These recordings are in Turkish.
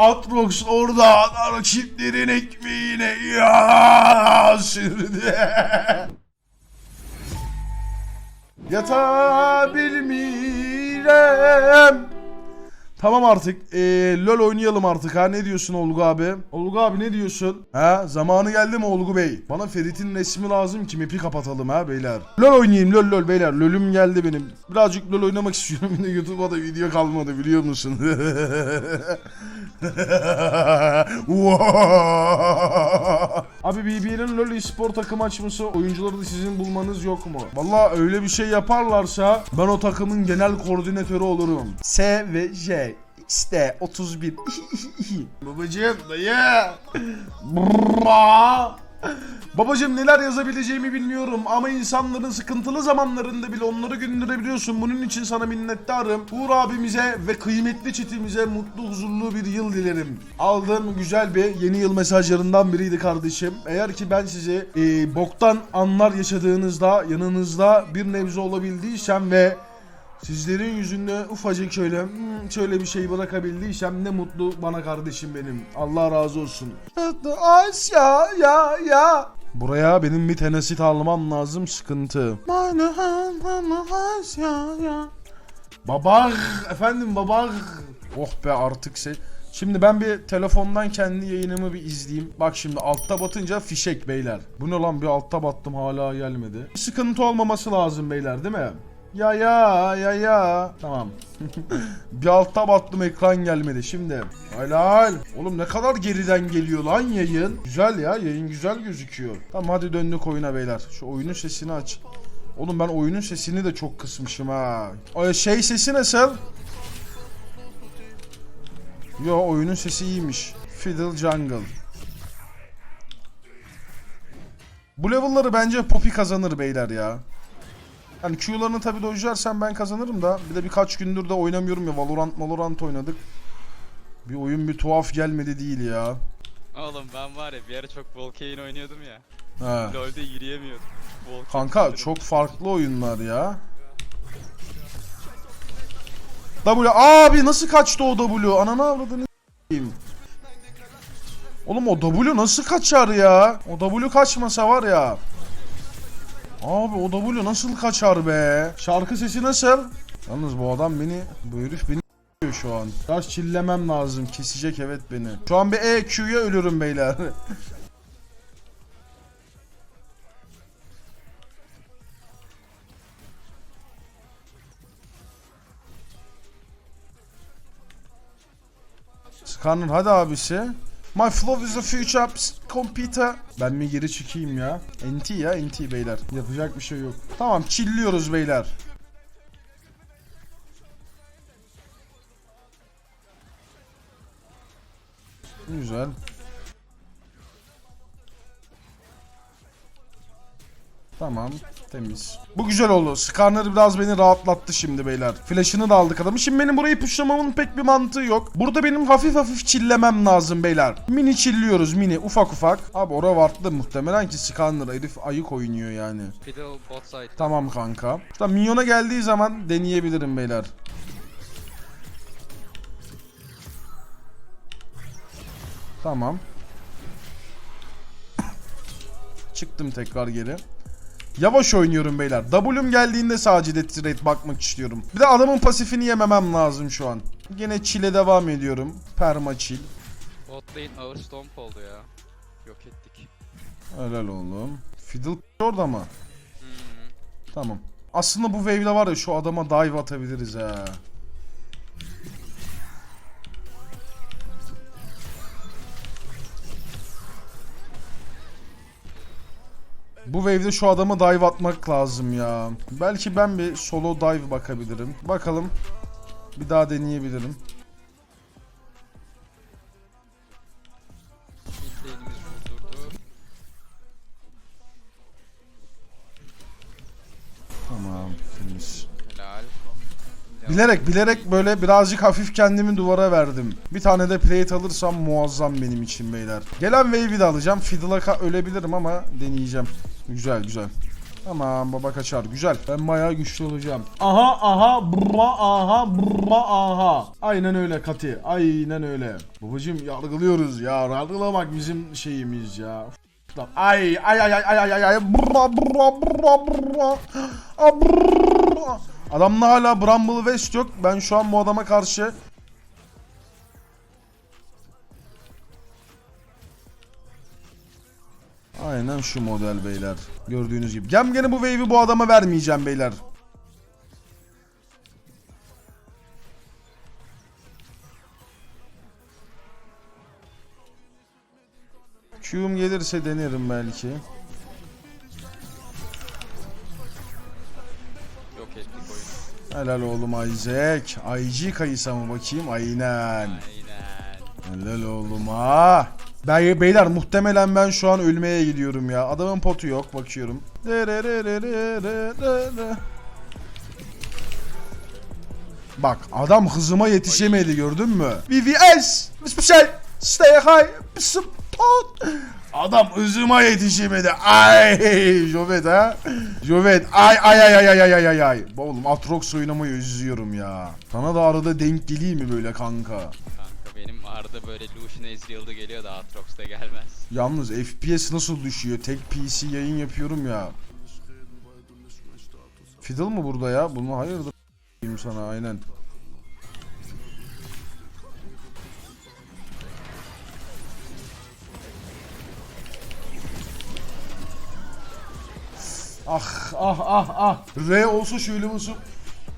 Atrox orada rakiplerin ekmeğine ya sürdü. Yatabilmirem. Tamam artık. Ee, LOL oynayalım artık ha. Ne diyorsun Olgu abi? Olgu abi ne diyorsun? Ha? Zamanı geldi mi Olgu Bey? Bana Ferit'in resmi lazım ki map'i kapatalım ha beyler. LOL oynayayım LOL LOL beyler. LOL'üm geldi benim. Birazcık LOL oynamak istiyorum. Yine YouTube'a da video kalmadı biliyor musun? Abi BBL'in LoL espor takım açması oyuncuları da sizin bulmanız yok mu? Valla öyle bir şey yaparlarsa ben o takımın genel koordinatörü olurum. S ve J. İşte 31. Babacım dayı. Babacım neler yazabileceğimi bilmiyorum ama insanların sıkıntılı zamanlarında bile onları güldürebiliyorsun. Bunun için sana minnettarım. Uğur abimize ve kıymetli çetimize mutlu huzurlu bir yıl dilerim. Aldığım güzel bir yeni yıl mesajlarından biriydi kardeşim. Eğer ki ben size e, boktan anlar yaşadığınızda yanınızda bir nebze olabildiysem ve Sizlerin yüzünde ufacık şöyle hmm, şöyle bir şey bırakabildiysem ne mutlu bana kardeşim benim. Allah razı olsun. Asya ya ya. Buraya benim bir tenesit almam lazım sıkıntı. Babak efendim babak. Oh be artık şey. Şimdi ben bir telefondan kendi yayınımı bir izleyeyim. Bak şimdi altta batınca fişek beyler. Bu ne lan bir altta battım hala gelmedi. Sıkıntı olmaması lazım beyler değil mi? Ya ya ya ya. Tamam. bir altta battım ekran gelmedi şimdi. Helal. Oğlum ne kadar geriden geliyor lan yayın. Güzel ya yayın güzel gözüküyor. Tamam hadi döndük oyuna beyler. Şu oyunun sesini aç. Oğlum ben oyunun sesini de çok kısmışım ha. O şey sesi nasıl? Yo oyunun sesi iyiymiş. Fiddle Jungle. Bu level'ları bence Poppy kazanır beyler ya. Hani Q'larını tabii dojlarsan ben kazanırım da. Bir de birkaç gündür de oynamıyorum ya. Valorant Valorant oynadık. Bir oyun bir tuhaf gelmedi değil ya. Oğlum ben var ya bir ara çok Volcane oynuyordum ya. He. LoL'de yürüyemiyordum. Volcane Kanka sanırım. çok farklı oyunlar ya. W abi nasıl kaçtı o W? Ananı avradını. Oğlum o W nasıl kaçar ya? O W kaçmasa var ya. Abi o W nasıl kaçar be? Şarkı sesi nasıl? Yalnız bu adam beni, bu herif beni şu an. Biraz çillemem lazım. Kesecek evet beni. Şu an bir EQ'ya ölürüm beyler. Scanner hadi abisi. My flow is the future computer. Ben mi geri çıkayım ya? NT ya NT beyler. Yapacak bir şey yok. Tamam chilliyoruz beyler. Tamam temiz. Bu güzel oldu. Skarner biraz beni rahatlattı şimdi beyler. Flash'ını da aldık adamı. Şimdi benim burayı pushlamamın pek bir mantığı yok. Burada benim hafif hafif çillemem lazım beyler. Mini çilliyoruz mini ufak ufak. Abi ora vardı muhtemelen ki Skarner herif ayık oynuyor yani. Tamam kanka. İşte minyona geldiği zaman deneyebilirim beyler. Tamam. Çıktım tekrar geri. Yavaş oynuyorum beyler. W'm geldiğinde sadece death rate bakmak istiyorum. Bir de adamın pasifini yememem lazım şu an. Yine çile devam ediyorum. Perma chill. Bot lane ağır stomp oldu ya. Yok ettik. Helal oğlum. Fiddle orada mı? Hmm. Tamam. Aslında bu wave'le var ya şu adama dive atabiliriz ha. Bu wave'de şu adama dive atmak lazım ya. Belki ben bir solo dive bakabilirim. Bakalım. Bir daha deneyebilirim. Tamam. Helal. Bilerek bilerek böyle birazcık hafif kendimi duvara verdim. Bir tane de plate alırsam muazzam benim için beyler. Gelen wave'i de alacağım. Fiddle'a ölebilirim ama deneyeceğim. Güzel güzel. Tamam baba kaçar. Güzel. Ben bayağı güçlü olacağım. Aha aha brra aha brra aha. Aynen öyle Kati. Aynen öyle. Babacım yargılıyoruz ya. Yargılamak bizim şeyimiz ya. Ay ay ay ay ay ay ay brra brra brra. Ah, brra. Adamda hala Bramble West yok. Ben şu an bu adama karşı Aynen şu model beyler. Gördüğünüz gibi. Gem gene bu wave'i bu adama vermeyeceğim beyler. Q'um gelirse denerim belki. Yok ettik oyunu. Helal oğlum Isaac. IG kayısa mı bakayım? Aynen. Aynen. Helal oğlum ha. Ben, beyler muhtemelen ben şu an ölmeye gidiyorum ya. Adamın potu yok bakıyorum. Bak adam hızıma yetişemedi gördün mü? VVS! Special! Stay high! Spot! Adam hızıma yetişemedi. Ay! Jovet ha? Jovet. Ay ay ay ay ay ay ay ay. Oğlum Atrox oynamayı üzüyorum ya. Sana da arada denk geleyim mi böyle kanka? Benim arada böyle Lucian Ezreal'da geliyor da Aatrox'ta gelmez. Yalnız FPS nasıl düşüyor? Tek PC yayın yapıyorum ya. Fiddle mı burada ya? Bunu hayırdır diyeyim sana aynen. Ah ah ah ah. R olsa şöyle basıp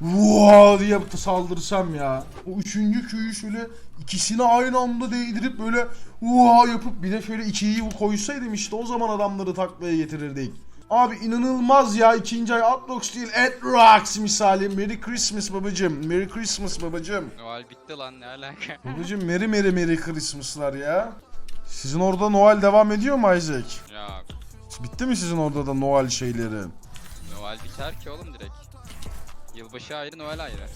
Vaa diye saldırsam ya. O üçüncü köyü şöyle ikisini aynı anda değdirip böyle vaa yapıp bir de şöyle ikiyi koysaydım işte o zaman adamları taklaya getirirdik. Abi inanılmaz ya ikinci ay Atlox değil Atrox misali. Merry Christmas babacım. Merry Christmas babacım. Noel bitti lan ne alaka? Babacım Merry Merry Merry Christmas'lar ya. Sizin orada Noel devam ediyor mu Isaac? Yok. Bitti mi sizin orada da Noel şeyleri? Noel biter ki oğlum direkt. Yılbaşı ayrı Noel ayrı.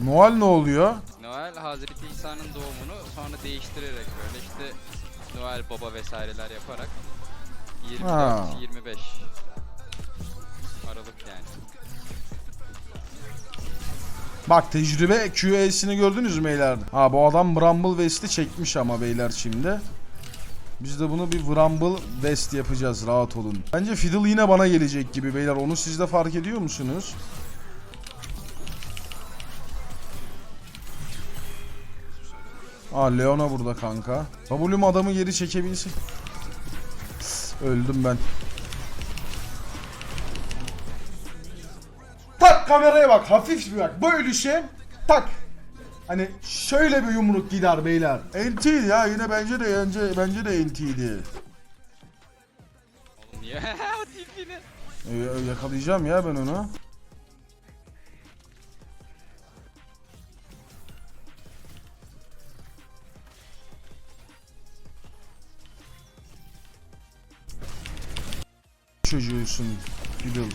Noel ne oluyor? Noel Hazreti İsa'nın doğumunu sonra değiştirerek böyle işte Noel Baba vesaireler yaparak 24 Ha. 25 Aralık yani. Bak tecrübe QA'sini gördünüz mü beyler? Ha bu adam Bramble West'i çekmiş ama beyler şimdi. Biz de bunu bir Bramble West yapacağız rahat olun. Bence Fiddle yine bana gelecek gibi beyler. Onu siz de fark ediyor musunuz? Aa Leona burada kanka. Babulum adamı geri çekebilsin. Öldüm ben. Tak kameraya bak hafif bir bak böyle şey tak. Hani şöyle bir yumruk gider beyler. NT ya yine bence de bence bence de NT'ydi. Oğlum o tipini. Ee, yakalayacağım ya ben onu. çocuğusun Gülül.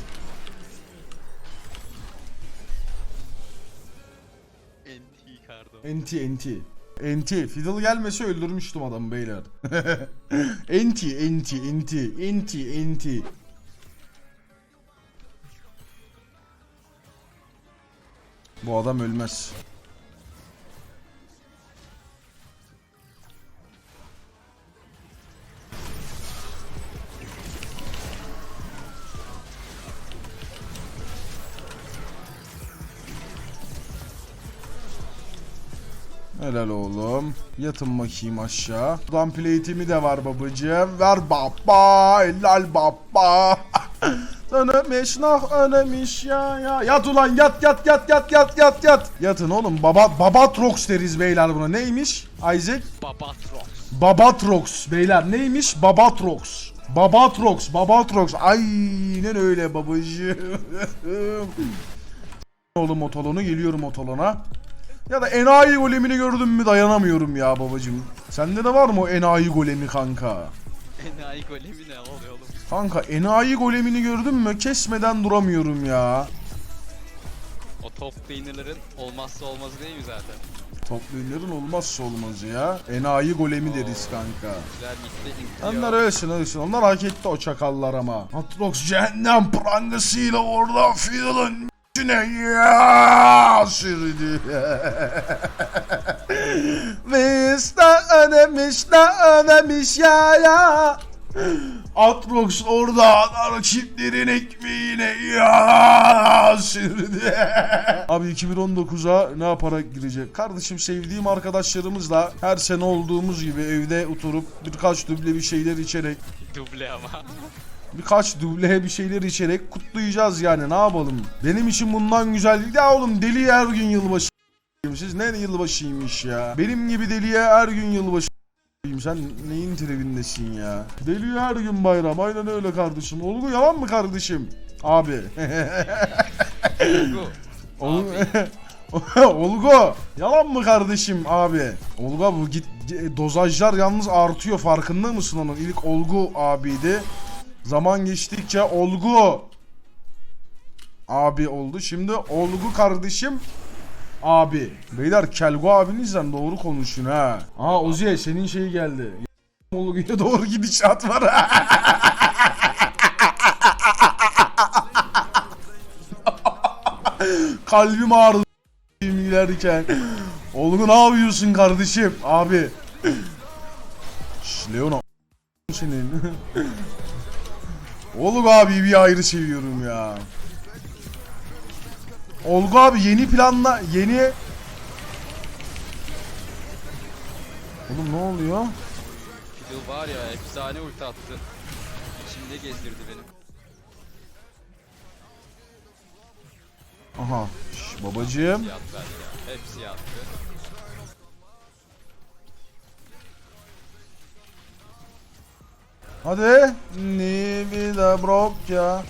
Enti Enti enti. Enti. Fiddle gelmesi öldürmüştüm adamı beyler. enti enti enti enti enti. Bu adam ölmez. Helal oğlum. Yatın bakayım aşağı. Buradan plate'imi de var babacığım. Ver baba. Helal baba. Önemiş nah önemiş ya ya. Yat ulan yat yat yat yat yat yat yat. Yatın oğlum. Baba Babatrox deriz beyler buna. Neymiş? Isaac? Babatrox. Babatrox beyler neymiş? Babatrox. Babatrox, Babatrox. Aynen öyle babacığım. Oğlum otolonu geliyorum otolona. Ya da enayi golemini gördüm mü dayanamıyorum ya babacığım. Sende de var mı o enayi golemi kanka? Enayi golemi ne oluyor oğlum? Kanka enayi golemini gördün mü kesmeden duramıyorum ya. O top laner'ların olmazsa olmazı değil mi zaten? Top lane'lerin olmazsa olmazı ya. Enayi golemi deriz kanka. Güzel gitti. Onlar ölsün ölsün. Onlar hak etti o çakallar ama. Atrox cehennem prangasıyla orada fiilin içine ya sürdü. Vista önemiş da önemiş ya ya. Atrox orada rakiplerin ekmeğine ya sürdü. Abi 2019'a ne yaparak girecek? Kardeşim sevdiğim arkadaşlarımızla her sene olduğumuz gibi evde oturup birkaç duble bir şeyler içerek Duble ama. Birkaç duble bir şeyler içerek kutlayacağız yani ne yapalım. Benim için bundan güzel değil. Ya oğlum deli her gün yılbaşı siz ne yılbaşıymış ya. Benim gibi deliye her gün yılbaşı sen neyin tribindesin ya? Deli her gün bayram. Aynen öyle kardeşim. Olgu yalan mı kardeşim? Abi. Bu. Ol- Olgu yalan mı kardeşim abi? Olga bu git dozajlar yalnız artıyor farkında mısın onun? İlk Olgu abiydi. Zaman geçtikçe Olgu abi oldu. Şimdi Olgu kardeşim abi. Beyler Kelgo abinizden doğru konuşun ha. Aa Ozi'ye senin şey geldi. Olgu'ya doğru gidişat var. Kalbim ağrıdı giderken. Olgu ne yapıyorsun kardeşim? Abi. Şş, Leona senin. Olgu abi bir ayrı seviyorum ya. Olgu abi yeni planla yeni Oğlum ne oluyor? Fiddle var ya efsane ulti attı. İçimde gezdirdi beni. Aha. Şş, babacığım. Hepsi yattı. Hadi. Ni vida brok ya.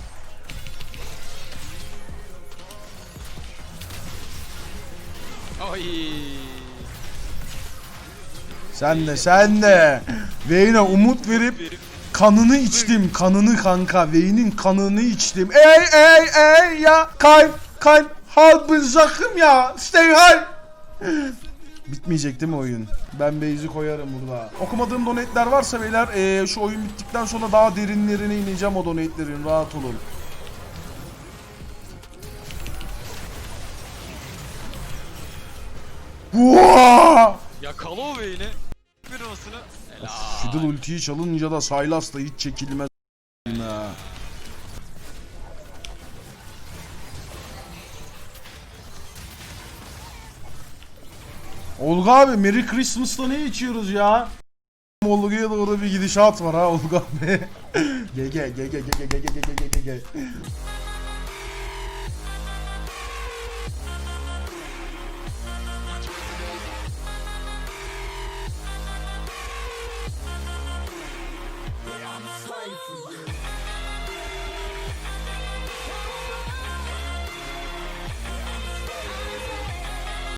Ay. Sen de sen de. Vayne'e umut verip kanını içtim. Kanını kanka. Vayne'in kanını içtim. Ey ey ey ya. Kalp kalp. Halbın zakım ya. Stay high. Bitmeyecek değil mi oyun? Ben base'i koyarım burada. Okumadığım donate'ler varsa beyler eee, şu oyun bittikten sonra daha derinlerine ineceğim o donate'lerin. Rahat olun. Vaa! yakala o beyni. Bir olmasını. Fiddle ultiyi çalınca da Sylas da hiç çekilmez Olga abi Merry Christmas'ta ne içiyoruz ya? Olga'ya doğru bir gidişat var ha Olga abi. Gege gege gege gege gege gege